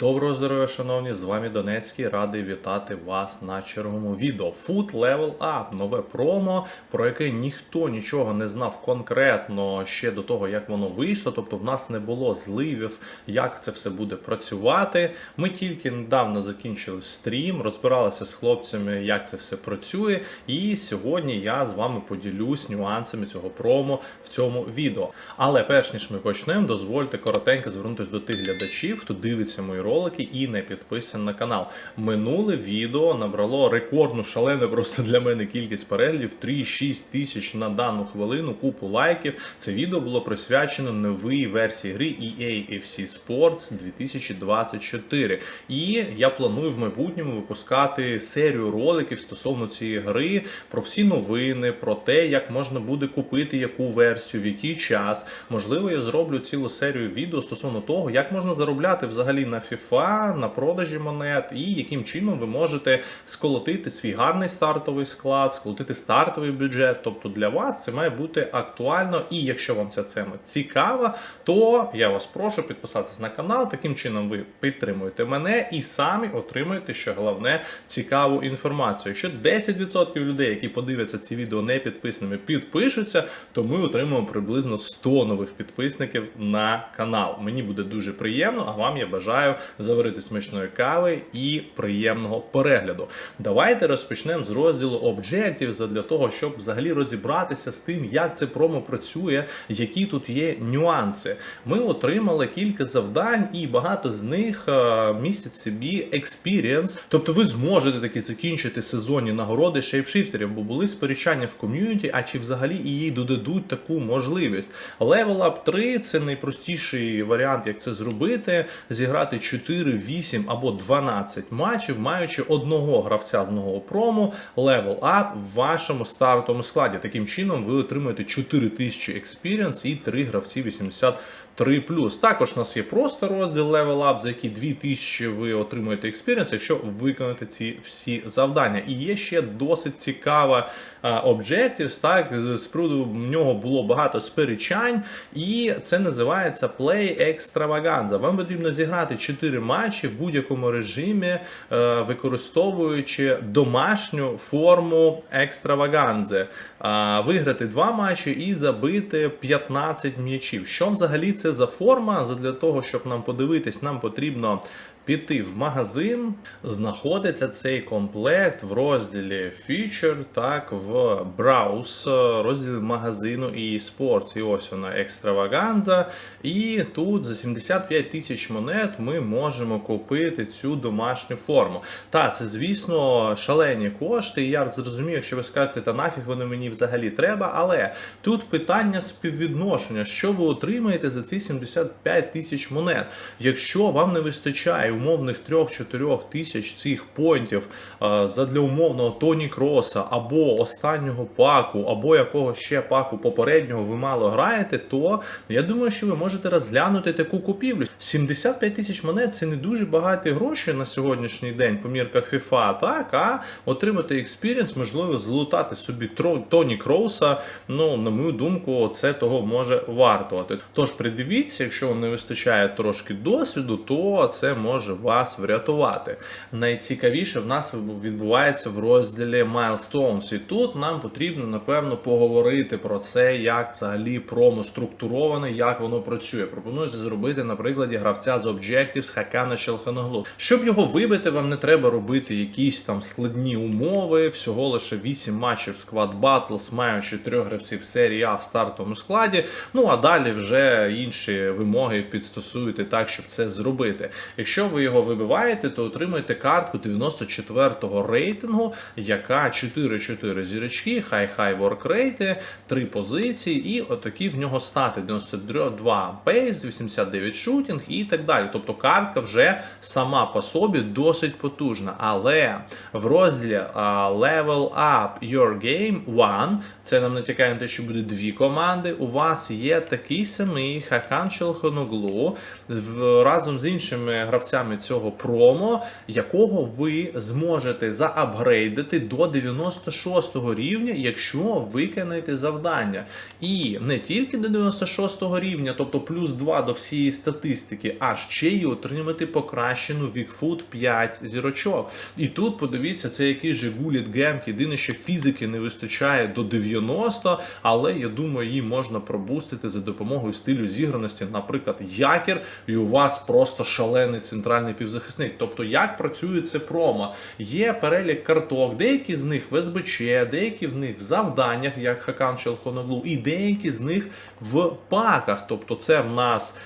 Доброго здоров'я, шановні! З вами Донецький. Радий вітати вас на черговому відео. Food Level Up нове промо, про яке ніхто нічого не знав конкретно ще до того, як воно вийшло. Тобто, в нас не було зливів, як це все буде працювати. Ми тільки недавно закінчили стрім, розбиралися з хлопцями, як це все працює. І сьогодні я з вами поділюсь нюансами цього промо в цьому відео. Але перш ніж ми почнемо, дозвольте коротенько звернутися до тих глядачів, хто дивиться мої ролики і не підписаний на канал. Минуле відео набрало рекордну шалену просто для мене кількість переглядів 3,6 тисяч на дану хвилину, купу лайків. Це відео було присвячено новій версії гри EA FC Sports 2024. І я планую в майбутньому випускати серію роликів стосовно цієї гри, про всі новини, про те, як можна буде купити яку версію, в який час. Можливо, я зроблю цілу серію відео стосовно того, як можна заробляти взагалі на FIFA, на продажі монет, і яким чином ви можете сколотити свій гарний стартовий склад, сколотити стартовий бюджет. Тобто для вас це має бути актуально. І якщо вам ця тема цікава, то я вас прошу підписатися на канал. Таким чином ви підтримуєте мене і самі отримуєте, що головне, цікаву інформацію. Якщо 10% людей, які подивляться ці відео не підписаними, підпишуться, то ми отримаємо приблизно 100 нових підписників на канал. Мені буде дуже приємно, а вам я бажаю заварити смачної кави і приємного перегляду. Давайте розпочнемо з розділу Objectives для того, щоб взагалі розібратися з тим, як це промо працює, які тут є нюанси. Ми отримали кілька завдань, і багато з них е, містять собі experience. Тобто ви зможете таки закінчити сезонні нагороди шейпшифтерів, бо були сперечання в ком'юніті, а чи взагалі їй додадуть таку можливість. Level Up 3 це найпростіший варіант, як це зробити. Зіграти 4, 8 або 12 матчів, маючи одного гравця з нового прому левел ап в вашому стартовому складі. Таким чином ви отримуєте 4000 експіріенс і 3 гравці 80 3 Також у нас є просто розділ Level Up, за які 2000 ви отримуєте експіріенс, якщо виконаєте ці всі завдання. І є ще досить цікава Objectives, так, з приводу нього було багато сперечань, і це називається Play Extravaganza. Вам потрібно зіграти 4 матчі в будь-якому режимі, е, використовуючи домашню форму екстраваганзи. Виграти 2 матчі і забити 15 м'ячів. Що взагалі це за форма? Для того, щоб нам подивитись, нам потрібно піти в магазин. Знаходиться цей комплект в розділі Feature, так, в Browse, розділі магазину і Sports. І ось вона екстраваганза. І тут за 75 тисяч монет ми можемо купити цю домашню форму. Та, це, звісно, шалені кошти. І я зрозумію, якщо ви скажете, та нафіг вони мені взагалі треба. Але тут питання співвідношення, що ви отримаєте за ці 75 тисяч монет. Якщо вам не вистачає умовних 3-4 тисяч цих поінтів задля умовного Тоні Кроса або останнього паку, або якого ще паку попереднього ви мало граєте, то я думаю, що ви можете розглянути таку купівлю. 75 тисяч монет це не дуже багаті гроші на сьогоднішній день по мірках FIFA, так, а отримати експірієнс, можливо, злутати собі Тоні Кроуса. Ну, на мою думку, це того може вартувати. Тож придивіться, якщо вам не вистачає трошки досвіду, то це може вас врятувати. Найцікавіше в нас відбувається в розділі Milestones. І тут нам потрібно, напевно, поговорити про це, як взагалі промо структуроване, як воно працює. Пропоную це зробити на прикладі гравця з Objectives Хакана Челханоглу. Щоб його вибити, вам не треба робити якісь там складні умови, всього лише 8 матчів Squad Battles, маючи трьох гравців серії А в стартовому складі. Ну а далі вже інші вимоги підстосуєте так, щоб це зробити. Якщо ви його вибиваєте, то отримаєте картку 94-го рейтингу, яка 4-4 зірочки, хай-хай воркрейти, 3 позиції, і отакі в нього стати: 92 пейс, 89 шутінг і так далі. Тобто картка вже сама по собі досить потужна. Але в розділі Level Up Your Game One, це нам натякає на те, що буде дві команди. У вас є такий самий Хакан Челхоноглу разом з іншими гравцями гравцями цього промо, якого ви зможете заапгрейдити до 96 рівня, якщо виконаєте завдання. І не тільки до 96 рівня, тобто плюс 2 до всієї статистики, а ще й отримати покращену Вікфуд 5 зірочок. І тут подивіться, це який же гуліт гемк. Єдине, що фізики не вистачає до 90, але я думаю, її можна пробустити за допомогою стилю зіграності, наприклад, якір, і у вас просто шалений центральний півзахисник. Тобто, як працює це промо? Є перелік карток, деякі з них в СБЧ, деякі в них в завданнях, як Хакан Челхоноглу, і деякі з них в паках. Тобто, це в нас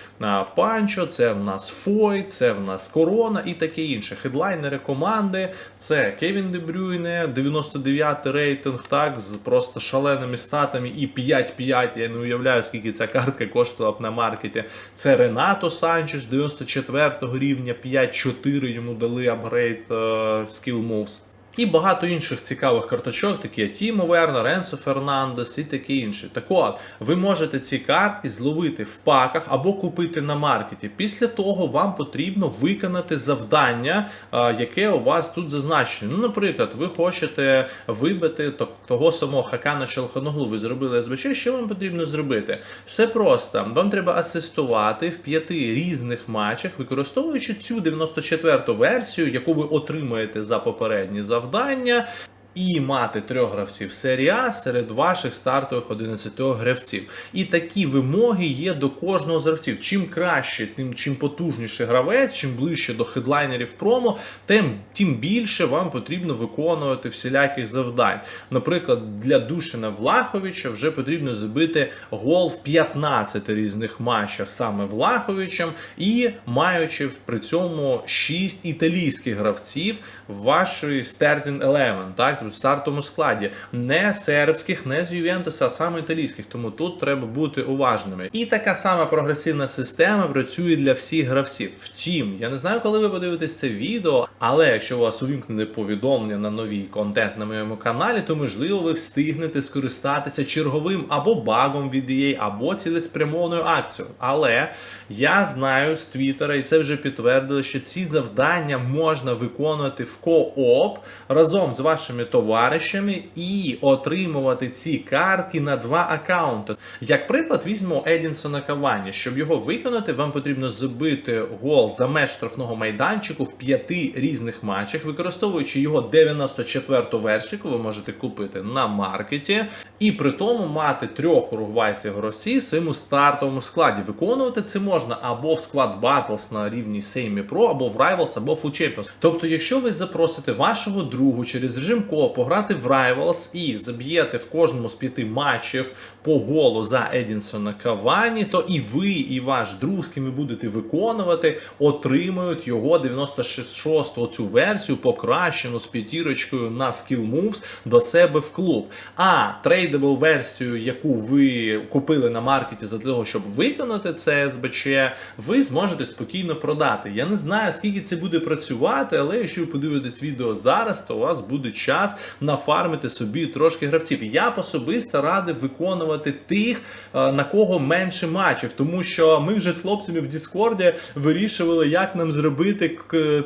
Панчо, це в нас Фой, це в нас Корона і таке інше. Хедлайнери команди це Кевін Дебрюйне, 99 рейтинг, так, з просто шаленими статами і 5-5. Я не уявляю, скільки ця картка коштувала б на маркеті. Це Ренато Санчес, 94 рівня, 5-4 йому дали апгрейд Skill Moves. І багато інших цікавих карточок, такі як Тімо Вернер, Ренсо Фернандес і таке інше. Так от, ви можете ці картки зловити в паках або купити на маркеті. Після того вам потрібно виконати завдання, яке у вас тут зазначено. Ну, наприклад, ви хочете вибити того самого Хакана Челханоглу, ви зробили СБЧ, що вам потрібно зробити? Все просто. Вам треба асистувати в п'яти різних матчах, використовуючи цю 94-ту версію, яку ви отримаєте за попередні завдання завдання. І мати трьох гравців серії серед ваших стартових 11 гравців. І такі вимоги є до кожного з гравців. Чим краще, тим чим потужніший гравець, чим ближче до хедлайнерів промо, тим, тим більше вам потрібно виконувати всіляких завдань. Наприклад, для Душина Влаховича вже потрібно забити гол в 15 різних матчах саме Влаховичем, і маючи при цьому 6 італійських гравців в вашій starting 11, так, в стартовому складі. Не сербських, не з Ювентуса, а саме італійських. Тому тут треба бути уважними. І така сама прогресивна система працює для всіх гравців. Втім, я не знаю, коли ви подивитесь це відео, але якщо у вас увімкнене повідомлення на новий контент на моєму каналі, то можливо ви встигнете скористатися черговим або багом від EA, або цілеспрямованою акцією. Але я знаю з Твіттера, і це вже підтвердили, що ці завдання можна виконувати в кооп разом з вашими товаришами і отримувати ці картки на два аккаунти. Як приклад, візьмемо Едінсона Кавані. Щоб його виконати, вам потрібно забити гол за меж штрафного майданчику в п'яти різних матчах, використовуючи його 94-ту версію, яку ви можете купити на маркеті, і при тому мати трьох уругвайців гравців в своєму стартовому складі. Виконувати це можна або в склад Battles на рівні Semi Pro, або в Rivals, або в Champions. Тобто, якщо ви запросите вашого другу через режим ко пограти в Rivals і заб'єте в кожному з п'яти матчів по голу за Едінсона Кавані, то і ви, і ваш друг, з ким ви будете виконувати, отримують його 96-го цю версію, покращену з п'ятірочкою на Skill Moves до себе в клуб. А трейдабл версію, яку ви купили на маркеті за того, щоб виконати це СБЧ, ви зможете спокійно продати. Я не знаю, скільки це буде працювати, але якщо ви подивитесь відео зараз, то у вас буде час нафармити собі трошки гравців. Я особисто радив виконувати тих, е, на кого менше матчів, тому що ми вже з хлопцями в Діскорді вирішували, як нам зробити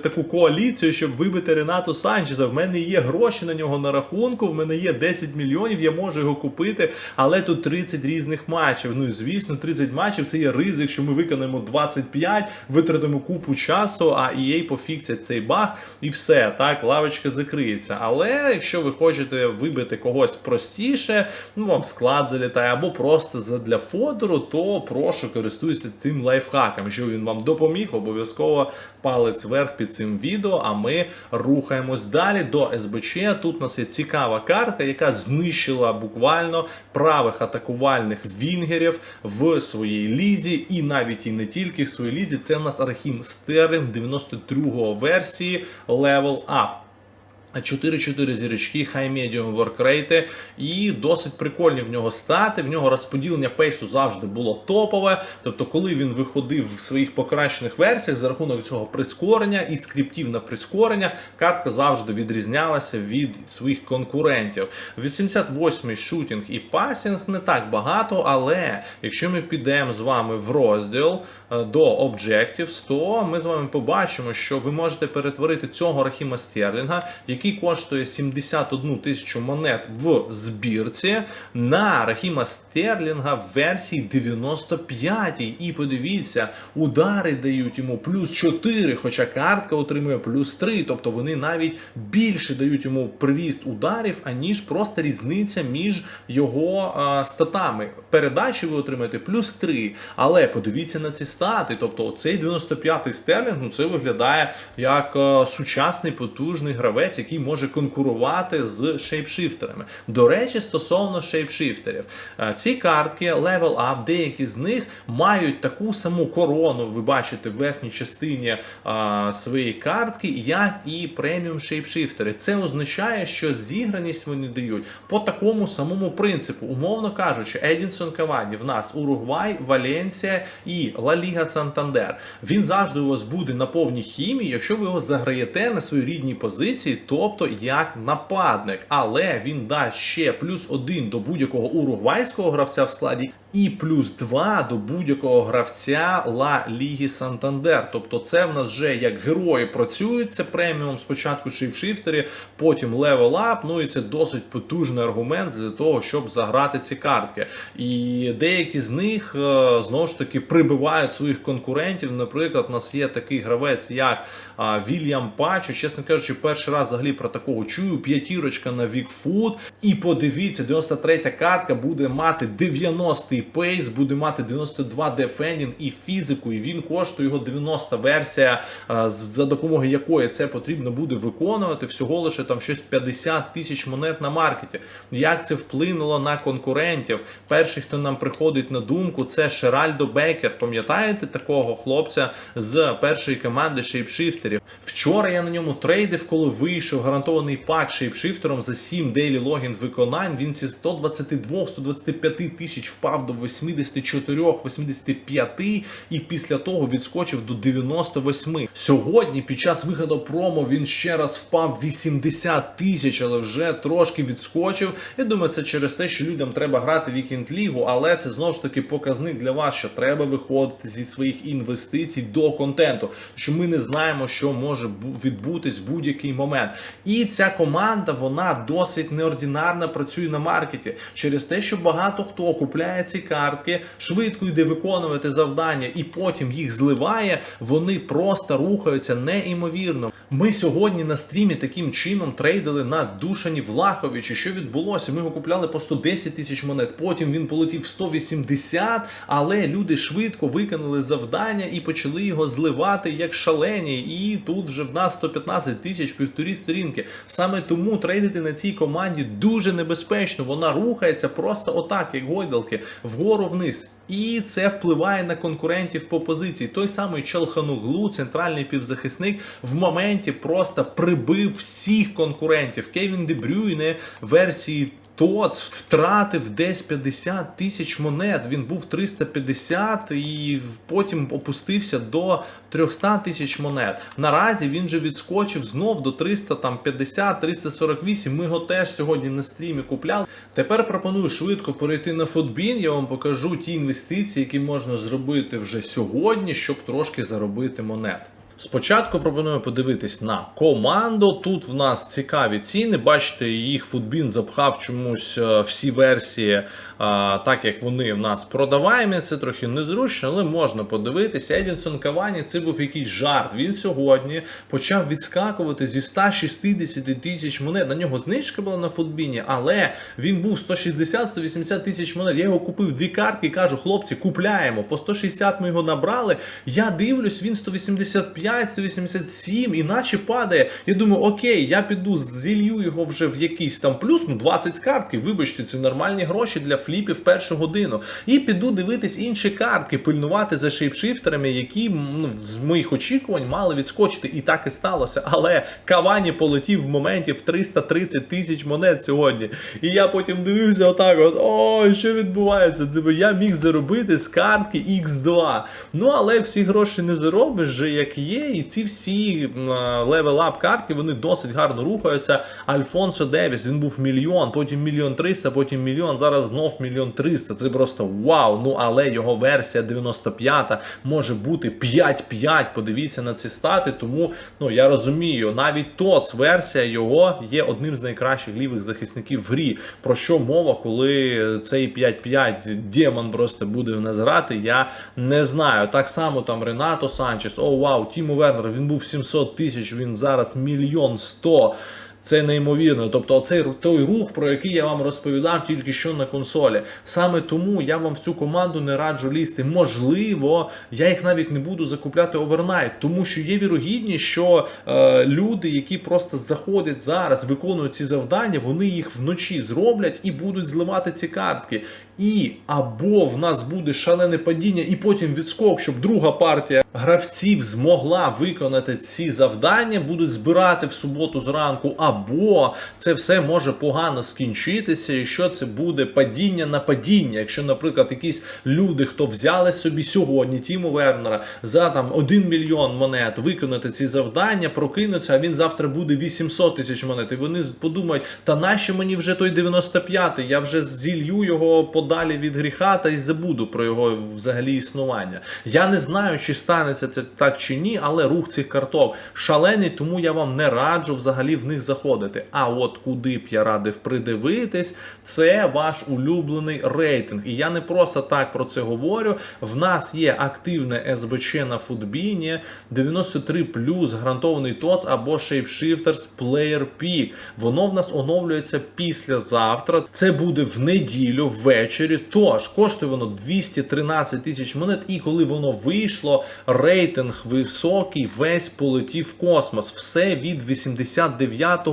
таку коаліцію, щоб вибити Ренату Санчеза. В мене є гроші на нього на рахунку, в мене є 10 мільйонів, я можу його купити, але тут 30 різних матчів. Ну і звісно, 30 матчів це є ризик, що ми виконаємо 25, витратимо купу часу, а EA пофіксять цей баг і все, так, лавочка закриється. Але якщо ви хочете вибити когось простіше, ну вам склад залітає, або просто для фодору, то прошу користуйтеся цим лайфхаком. Якщо він вам допоміг, обов'язково палець вверх під цим відео. А ми рухаємось далі до СБЧ. Тут у нас є цікава картка, яка знищила буквально правих атакувальних вінгерів в своїй лізі, і навіть і не тільки в своїй лізі. Це у нас Архім Стерлінг 92-го версії Level Up. 4-4 зірочки, хай медіум воркрейти, і досить прикольні в нього стати. В нього розподілення пейсу завжди було топове. Тобто, коли він виходив в своїх покращених версіях за рахунок цього прискорення і скриптів на прискорення, картка завжди відрізнялася від своїх конкурентів. 88-й шутінг і пасінг не так багато, але якщо ми підемо з вами в розділ до Objectives, то ми з вами побачимо, що ви можете перетворити цього Рахіма Стерлінга, який коштує 71 тисячу монет в збірці, на Рахіма Стерлінга в версії 95. І подивіться, удари дають йому плюс 4, хоча картка отримує плюс 3. Тобто вони навіть більше дають йому приріст ударів, аніж просто різниця між його а, статами. Передачі ви отримаєте плюс 3. Але подивіться на ці стати. Тобто, цей 95-й стерлінг, ну це виглядає як а, сучасний потужний гравець, який може конкурувати з шейпшифтерами. До речі, стосовно шейпшифтерів, а, ці картки Level Up, деякі з них мають таку саму корону. Ви бачите в верхній частині а, своєї картки, як і преміум шейпшифтери. Це означає, що зіграність вони дають по такому самому принципу. Умовно кажучи, Едінсон Кавані в нас Уругвай, Валенсія і Ла Ліга Сантандер. Він завжди у вас буде на повній хімії, якщо ви його заграєте на своїй рідній позиції, тобто як нападник. Але він дасть ще плюс один до будь-якого уругвайського гравця в складі. І плюс 2 до будь-якого гравця Ла Ліги Сантандер. Тобто це в нас вже як герої працюють. Це преміум спочатку шейпшифтери, потім левел ап. Ну і це досить потужний аргумент для того, щоб заграти ці картки. І деякі з них е, знову ж таки прибивають своїх конкурентів. Наприклад, у нас є такий гравець, як Вільям Пачо. Чесно кажучи, перший раз взагалі про такого чую. П'ятірочка на Вікфуд. І подивіться, 93 картка буде мати 90-й пейс, буде мати 92 дефендінг і фізику. І він коштує його 90 версія, а, за допомогою якої це потрібно буде виконувати. Всього лише там щось 50 тисяч монет на маркеті. Як це вплинуло на конкурентів? Перший, хто нам приходить на думку, це Шеральдо Бекер. Пам'ятаєте такого хлопця з першої команди шейпшифтерів? Вчора я на ньому трейдив, коли вийшов гарантований пак шейпшифтером за 7 дейлі логін виконань. Він зі 122-125 тисяч впав до 84-85 і після того відскочив до 98. Сьогодні під час виходу промо він ще раз впав 80 тисяч, але вже трошки відскочив. Я думаю, це через те, що людям треба грати вікенд лігу, але це знову ж таки показник для вас, що треба виходити зі своїх інвестицій до контенту, що ми не знаємо, що може відбутись в будь-який момент. І ця команда вона досить неординарно працює на маркеті через те, що багато хто купляє ці картки, швидко йде виконувати завдання і потім їх зливає. Вони просто рухаються неймовірно. Ми сьогодні на стрімі таким чином трейдили на Душані Влаховичі. Що відбулося? Ми його купляли по 110 тисяч монет. Потім він полетів в 180, але люди швидко виконали завдання і почали його зливати як шалені. І тут вже в нас 115 тисяч півторі сторінки. Саме тому трейдити на цій команді дуже небезпечно. Вона рухається просто отак, як гойдалки, вгору вниз. І це впливає на конкурентів по позиції. Той самий Челхануглу, центральний півзахисник, в моменті просто прибив всіх конкурентів. Кевін Дебрюйне версії. Тоц втратив десь 50 тисяч монет. Він був 350 і потім опустився до 300 тисяч монет. Наразі він же відскочив знов до 350, 348. Ми його теж сьогодні на стрімі купляли. Тепер пропоную швидко перейти на футбін. Я вам покажу ті інвестиції, які можна зробити вже сьогодні, щоб трошки заробити монет. Спочатку пропоную подивитись на команду. Тут в нас цікаві ціни. Бачите, їх футбін запхав чомусь е, всі версії, е, так як вони в нас продаваємі. Це трохи незручно, але можна подивитися. Едінсон Кавані це був якийсь жарт. Він сьогодні почав відскакувати зі 160 тисяч монет. На нього знижка була на футбіні, але він був 160-180 тисяч монет. Я його купив дві картки кажу, хлопці, купляємо. По 160 ми його набрали. Я дивлюсь, він 185. 187, іначе падає. Я думаю, окей, я піду зілью його вже в якийсь там плюс, ну 20 картки. Вибачте, це нормальні гроші для фліпів першу годину. І піду дивитись інші картки, пильнувати за шейпшифтерами, які ну, з моїх очікувань мали відскочити. І так і сталося. Але Кавані полетів в моменті в 330 тисяч монет сьогодні. І я потім дивився отак: от, ой, що відбувається? Типу, Я міг заробити з картки X2. Ну але всі гроші не заробиш же, як є. Є, і ці всі левел ап картки вони досить гарно рухаються. Альфонсо Девіс він був мільйон, потім мільйон триста, потім мільйон. Зараз знов мільйон триста. Це просто вау. Ну але його версія 95-та може бути 5-5. Подивіться на ці стати. Тому ну я розумію, навіть ТОЦ версія його є одним з найкращих лівих захисників в грі. Про що мова, коли цей 5-5 демон просто буде в нас грати, я не знаю. Так само там Ренато Санчес, о вау, Тімо Вернеру. він був 700 тисяч, він зараз мільйон сто. Це неймовірно. Тобто, оцей той рух, про який я вам розповідав тільки що на консолі. Саме тому я вам в цю команду не раджу лізти. Можливо, я їх навіть не буду закупляти овернайт, тому що є вірогідність, що е, люди, які просто заходять зараз, виконують ці завдання, вони їх вночі зроблять і будуть зливати ці картки. І або в нас буде шалене падіння, і потім відскок, щоб друга партія гравців змогла виконати ці завдання, будуть збирати в суботу зранку, або це все може погано скінчитися, і що це буде падіння на падіння. Якщо, наприклад, якісь люди, хто взяли собі сьогодні Тіму Вернера за там 1 мільйон монет виконати ці завдання, прокинуться, а він завтра буде 800 тисяч монет. І вони подумають, та нащо мені вже той 95-й? Я вже зілью його подалі від гріха та й забуду про його взагалі існування. Я не знаю, чи станеться це так чи ні, але рух цих карток шалений, тому я вам не раджу взагалі в них заходити. А от куди б я радив придивитись, це ваш улюблений рейтинг. І я не просто так про це говорю. В нас є активне СБЧ на футбіні, 93 плюс гарантований ТОЦ або Shapeshifters Player Peak. Воно в нас оновлюється післязавтра. Це буде в неділю ввечері. Тож коштує воно 213 тисяч монет. І коли воно вийшло, рейтинг високий, весь полетів в космос. Все від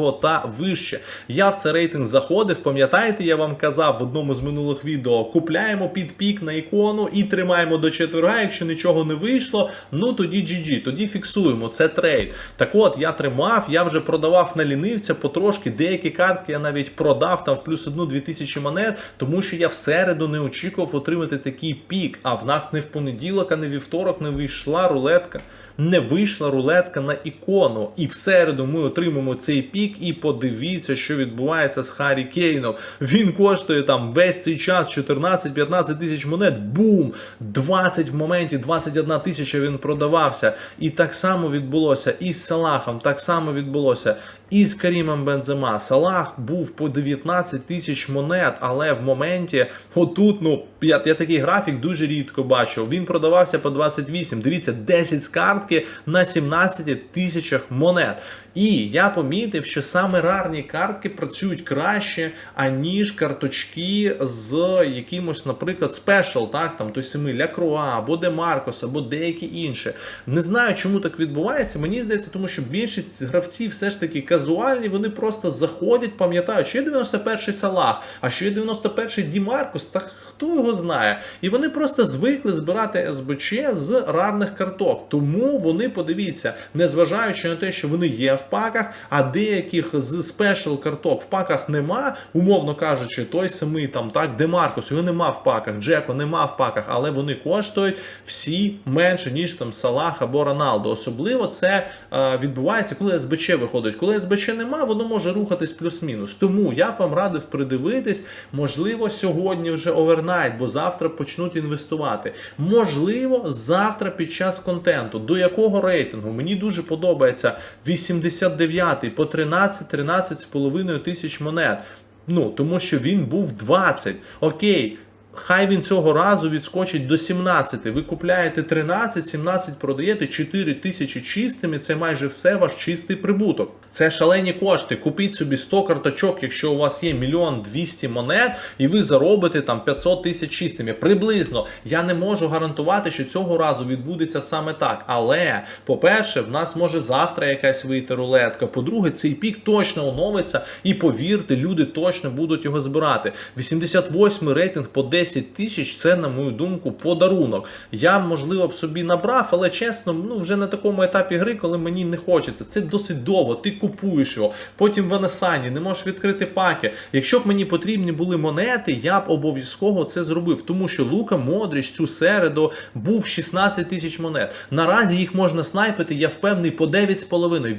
89-го та вище. Я в цей рейтинг заходив. Пам'ятаєте, я вам казав в одному з минулих відео: купляємо під пік на ікону і тримаємо до четверга. Якщо нічого не вийшло, ну тоді GG, тоді фіксуємо. Це трейд. Так от я тримав, я вже продавав на лінивця потрошки. Деякі картки я навіть продав там в плюс одну 2000 монет, тому що я в середу не очікував отримати такий пік. А в нас не в понеділок, а не вівторок не вийшла рулетка. Не вийшла рулетка на ікону. І в середу ми отримаємо цей пік. І подивіться, що відбувається з Харі Кейном. Він коштує там весь цей час 14-15 тисяч монет. Бум! 20 в моменті, 21 тисяча він продавався. І так само відбулося і з Салахом, так само відбулося і з Карімом Бензема. Салах був по 19 тисяч монет, але в моменті, отут, ну, я, я такий графік дуже рідко бачив. Він продавався по 28. Дивіться, 10 з картки на 17 тисячах монет. І я помітив, що саме рарні картки працюють краще, аніж карточки з якимось, наприклад, спешл, так, там той самий Лякруа, або Демаркос, або деякі інші. Не знаю, чому так відбувається. Мені здається, тому що більшість гравців все ж таки казуальні, вони просто заходять, пам'ятають, що є 91-й Салах, а що є 91-й Дімаркос, та хто його знає. І вони просто звикли збирати СБЧ з рарних карток. Тому вони, подивіться, незважаючи на те, що вони є в паках, а деяких з спешл карток в паках нема, умовно кажучи, той самий там так, Демаркос, його нема в паках, Джеко нема в паках, але вони коштують всі менше, ніж там Салах або Роналдо. Особливо це е, відбувається, коли СБЧ виходить. Коли СБЧ нема, воно може рухатись плюс-мінус. Тому я б вам радив придивитись, можливо, сьогодні вже овернайт, бо завтра почнуть інвестувати. Можливо, завтра під час контенту. До якого рейтингу? Мені дуже подобається 89-й по 13-13,5 тисяч монет. Ну, тому що він був 20. Окей. Хай він цього разу відскочить до 17. Ви купляєте 13, 17 продаєте 4 тисячі чистими. Це майже все ваш чистий прибуток. Це шалені кошти. Купіть собі 100 карточок, якщо у вас є мільйон 200 монет, і ви заробите там 500 тисяч чистими. Приблизно я не можу гарантувати, що цього разу відбудеться саме так. Але, по-перше, в нас може завтра якась вийти рулетка. По-друге, цей пік точно оновиться, і повірте, люди точно будуть його збирати. 88 рейтинг по 10 10 тисяч це, на мою думку, подарунок. Я, можливо, б собі набрав, але чесно, ну вже на такому етапі гри, коли мені не хочеться. Це досить довго. Ти купуєш його, потім в Анасані, не можеш відкрити паки. Якщо б мені потрібні були монети, я б обов'язково це зробив, тому що Лука Модріч цю середу був 16 тисяч монет. Наразі їх можна снайпити, я впевнений, по 9,5.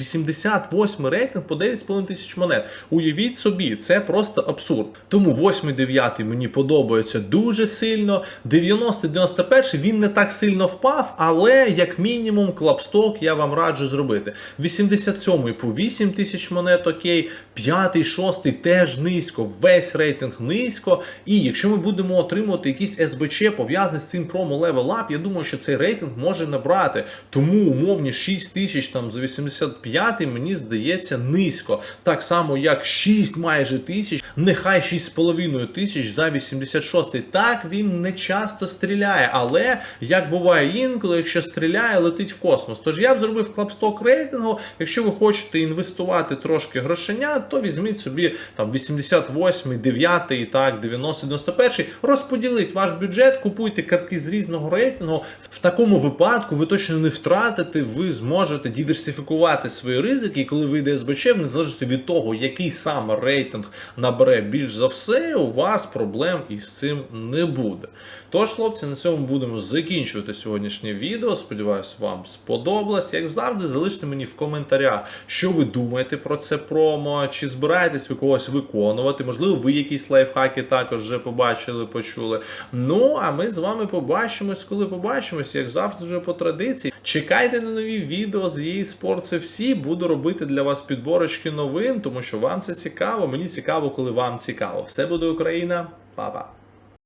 88 рейтинг по 9,5 тисяч монет. Уявіть собі, це просто абсурд. Тому 8-9 мені подобається дуже сильно. 90-91 він не так сильно впав, але як мінімум клапсток я вам раджу зробити. 87 по 8 тисяч монет, окей. 5, 6 теж низько, весь рейтинг низько. І якщо ми будемо отримувати якісь СБЧ пов'язані з цим промо Level Up, я думаю, що цей рейтинг може набрати. Тому умовні 6 тисяч там за 85 мені здається низько. Так само, як 6 майже тисяч, нехай 6,5 тисяч за 86. Так він не часто стріляє, але як буває інколи, якщо стріляє, летить в космос. Тож я б зробив клапсток рейтингу. Якщо ви хочете інвестувати трошки грошеня, то візьміть собі там 88, 9 і так, 90, 91. Розподіліть ваш бюджет, купуйте картки з різного рейтингу. В такому випадку ви точно не втратите, ви зможете диверсифікувати свої ризики, і коли вийде СБЧ, в незалежності від того, який саме рейтинг набере більш за все, у вас проблем із цим не буде. Тож, хлопці, на цьому будемо закінчувати сьогоднішнє відео. Сподіваюсь, вам сподобалось. Як завжди, залиште мені в коментарях, що ви думаєте про це промо, чи збираєтесь ви когось виконувати. Можливо, ви якісь лайфхаки також вже побачили, почули. Ну, а ми з вами побачимось, коли побачимось, як завжди, вже по традиції. Чекайте на нові відео з її спорт це всі. Буду робити для вас підборочки новин, тому що вам це цікаво. Мені цікаво, коли вам цікаво. Все буде Україна, 爸爸